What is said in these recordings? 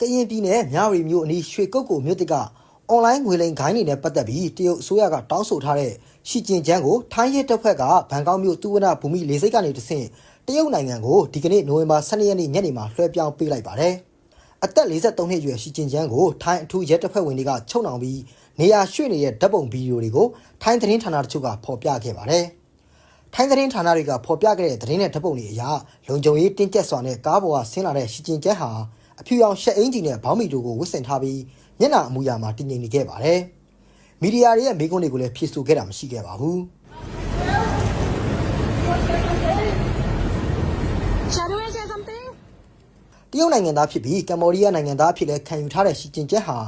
ကရင်ပြည်နယ်မြဝတီမြို့အနီးရွှေကုတ်ကိုမြို့တစ်ကအွန်လိုင်းငွေလိမ်ဂိုင်းတွေနဲ့ပတ်သက်ပြီးတရုတ်အစိုးရကတောင်းဆိုထားတဲ့ရှီကျင်ကျန်းကိုထိုင်းရဲတပ်ဖွဲ့ကဘန်ကောက်မြို့သူဝနဘူမိလေဆိပ်ကနေတဆင့်တရုတ်နိုင်ငံကိုဒီကနေ့နိုဝင်ဘာ12ရက်နေ့ညနေမှာလွှဲပြောင်းပေးလိုက်ပါတယ်။အသက်53နှစ်အရွယ်ရှီကျင်ကျန်းကိုထိုင်းအထူးရဲတပ်ဖွဲ့ဝင်တွေကချုပ်နှောင်ပြီးနေရာရွှေ့နေတဲ့ဓာတ်ပုံဗီဒီယိုတွေကိုထိုင်းသတင်းဌာနတချို့ကဖော်ပြခဲ့ပါတယ်။ထိုင်းသတင်းဌာနတွေကဖော်ပြခဲ့တဲ့သတင်းနဲ့ဓာတ်ပုံတွေအရလုံခြုံရေးတင်းကျပ်စွာနဲ့ကားပေါ်ကဆင်းလာတဲ့ရှီကျင်ကျန်းဟာ အဖြူရောင်ရှက်အင်ဂျီနဲ့ဘောင်းမီတို့ကိုဝတ်ဆင်ထားပြီးမျက်နှာအမူအရာမှာတည်ငြိမ်နေခဲ့ပါတယ်။မီဒီယာတွေရဲ့မိကွန်းတွေကိုလည်းဖြည့်ဆို့ခဲ့တာမရှိခဲ့ပါဘူး Shadow say something? ။တရုတ်နိုင်ငံသားဖြစ်ပြီးကမ္ဘောဒီးယားနိုင်ငံသားအဖြစ်လည်းခံယူထားတဲ့ရှီကျင်ကျန်းဟာ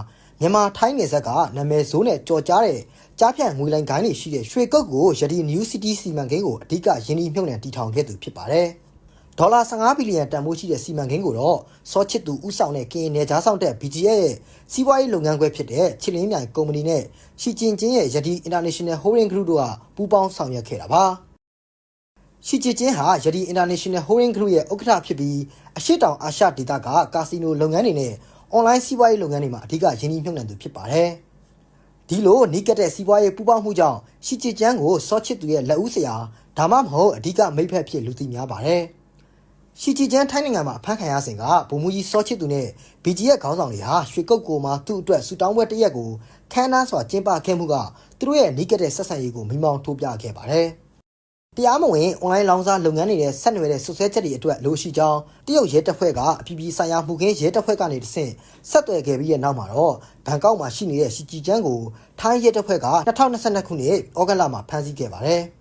မြန်မာထိုင်းနယ်စပ်ကနာမည်ဆိုးနဲ့ကြော်ကြားတဲ့ကြားဖြန့်ငွေလိုင်းကိုင်းတွေရှိတဲ့ရွှေကုတ်ကိုယဒီ New City စီမံကိန်းကိုအဓိကယင်းနှိမ့်မြှုပ်နှံတည်ထောင်ခဲ့သူဖြစ်ပါတယ်။ ဒေါ်လာ15ဘီလီယံတန်ဖိုးရှိတဲ့စီမံကိန်းကိုတော့စောချစ်သူဦးဆောင်တဲ့ကရင်နယ်ကြားဆောင်တဲ့ BGA ရဲ့စီးပွားရေးလုပ်ငန်းခွဲဖြစ်တဲ့ချစ်လင်းမြိုင်ကုမ္ပဏီနဲ့ရှီကျင်ကျင်းရဲ့ယဒီ International Holding Group တို့ကပူးပေါင်းဆောင်ရွက်ခဲ့တာပါ။ရှီကျင်ကျင်းဟာယဒီ International Holding Group ရဲ့ဥက္ကဋ္ဌဖြစ်ပြီးအရှိတောင်အာရှဒေသကကာစီနိုလုပ်ငန်းတွေနဲ့အွန်လိုင်းစီးပွားရေးလုပ်ငန်းတွေမှာအဓိကယင်းနှိမ့်မြှုပ်နှံသူဖြစ်ပါတယ်။ဒီလိုနီးကပ်တဲ့စီးပွားရေးပူးပေါင်းမှုကြောင့်ရှီချစ်ကျန်းကိုစောချစ်သူရဲ့လက်ဦးဆရာဒါမှမဟုတ်အဓိကမိတ်ဖက်ဖြစ်လူသိများပါတယ်။ ရှီချစ်ကျန်းထိုင်းနိုင်ငံမှာအဖမ်းခံရစဉ်ကဗိုလ်မှူးကြီးစောချစ်သူနဲ့ BG ရဲ့ခေါင်းဆောင်တွေဟာရွှေကုတ်ကိုမှာသူ့အတွက်ဆူတောင်းပွဲတစ်ရက်ကိုခမ်းနားစွာကျင်းပခဲ့မှုကသူတို့ရဲ့နီးကပ်တဲ့ဆက်ဆံရေးကိုမိမောင်းထိုးပြခဲ့ပါတယ်။တရားမဝင်အွန်လိုင်းလောင်းစားလုပ်ငန်းတွေနဲ့ဆက်နွယ်တဲ့ဆွဆွဲချက်တွေအတွက်လိုရှိကြောင်းတရုတ်ရဲတပ်ဖွဲ့ကအပြည်ပြည်ဆိုင်ရာမှုခင်းရဲတပ်ဖွဲ့ကနေတဆင့်ဆက်သွယ်ခဲ့ပြီးတဲ့နောက်မှာတော့ဘန်ကောက်မှာရှိနေတဲ့ရှီဂျီကျန်းကိုထိုင်းရဲတပ်ဖွဲ့က2022ခုနှစ်ဩဂတ်လမှာဖမ်းဆီးခဲ့ပါတယ်။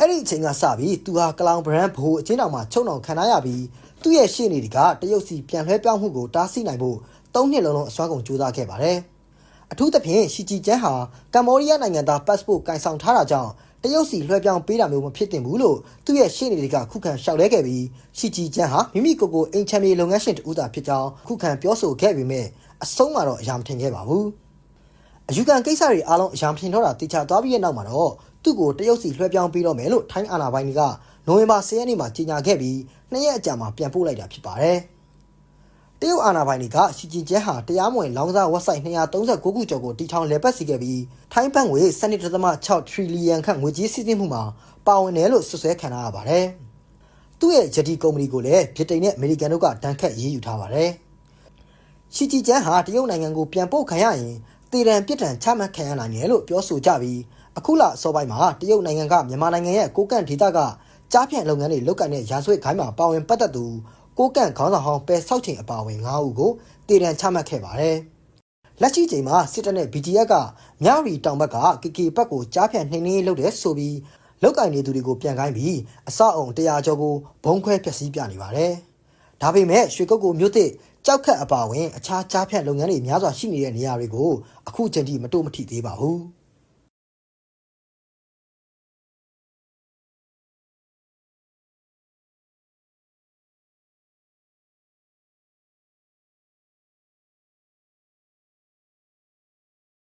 အဲ့ဒီအချိန်ကစပြီးသူဟာကလောင်ဘရန်ဘိုအချင်းတော်မှာချုပ်နှောင်ခံထားရပြီးသူ့ရဲ့ရှေ့နေတွေကတရုတ်စီပြန်လွှဲပြောင်းမှုကိုတားဆီးနိုင်ဖို့၃နှစ်လုံးလုံးအစွမ်းကုန်ကြိုးစားခဲ့ပါတယ်။အထူးသဖြင့်ရှီဂျီကျန်းဟာကမ္ဘောဒီးယားနိုင်ငံသား passport ကင်ဆောင်ထားတာကြောင့်တရုတ်စီလွှဲပြောင်းပေးတာမျိုးမဖြစ်သင့်ဘူးလို့သူ့ရဲ့ရှေ့နေတွေကခုခံလျှောက်လဲခဲ့ပြီးရှီဂျီကျန်းဟာမိမိကိုယ်ကိုအိမ်ချမ်းမြေလုပ်ငန်းရှင်တူဦးသာဖြစ်ကြောင်းခုခံပြောဆိုခဲ့ပေမဲ့အဆုံးမှာတော့အရာမထင်ခဲ့ပါဘူး။ အယူခံကိစ္စတွေအားလုံးအရာမထင်တော့တာတေချာသွားပြီးတဲ့နောက်မှာတော့သူ့ကိုတရုတ်စီလွှဲပြောင်းပေးတော့မယ်လို့ထိုင်းအာဏာပိုင်တွေကနိုဝင်ဘာ10ရက်နေ့မှာကြေညာခဲ့ပြီးနှစ်ရက်အကြာမှာပြန်ပို့လိုက်တာဖြစ်ပါတယ်။တရုတ်အာဏာပိုင်တွေကရှီဂျင်ကျန်းဟာတရားမဝင်လောင်းစား website 239ခုကျော်ကိုတီထောင်လည်ပတ်စီခဲ့ပြီးထိုင်းဘတ်ငွေ7.6 trillion ခန့်ငွေကြေးစီးဆင်းမှုမှာပါဝင်တယ်လို့ဆွဆွဲခံထားရပါတယ်။သူ့ရဲ့ယဒီကုမ္ပဏီကိုလည်းဗြိတိန်နဲ့အမေရိကန်တို့ကတန်ခတ်ရေးယူထားပါတယ်။ရှီဂျီကျန်းဟာတရုတ်နိုင်ငံကိုပြန်ပို့ခံရရင် တေတံပြစ်ဒဏ်ချမှတ်ခံရနိုင်တယ်လို့ပြောဆိုကြပြီးအခုလအစောပိုင်းမှာတရုတ်နိုင်ငံကမြန်မာနိုင်ငံရဲ့ကိုကန့်ဒေသကကြားဖြန့်လုပ်ငန်းတွေလုပ်ကိုင်တဲ့ရာဇဝတ်ခိုင်းမှာပါဝင်ပတ်သက်သူကိုကန့်ခေါင်းဆောင်ဟောင်းပယ်ဆောက်ချိန်အပါအဝင်9ဦးကိုတည်တံချမှတ်ခဲ့ပါတယ်။လက်ရှိချိန်မှာစစ်တပ်နဲ့ BGF ကမြရီတောင်ဘက်က KK ဘက်ကိုကြားဖြန့်နှိမ်နင်းရေးလုပ်တဲ့ဆိုပြီးလောက်ကင်နေသူတွေကိုပြန်ခိုင်းပြီးအစအုံ100ကျော်ကိုဘုံခွဲဖျက်ဆီးပြနေပါတယ်။ ဒါပေမဲ့ရွှေကုတ်ကိုမြို့သစ်ကြောက်ခတ်အပါအဝင်အခြားကြားဖြန့်လုပ်ငန်းတွေများစွာရှိနေတဲ့နေရာတွေကိုအခုချိန်ထိမတိုးမထိသေးပါဘူး။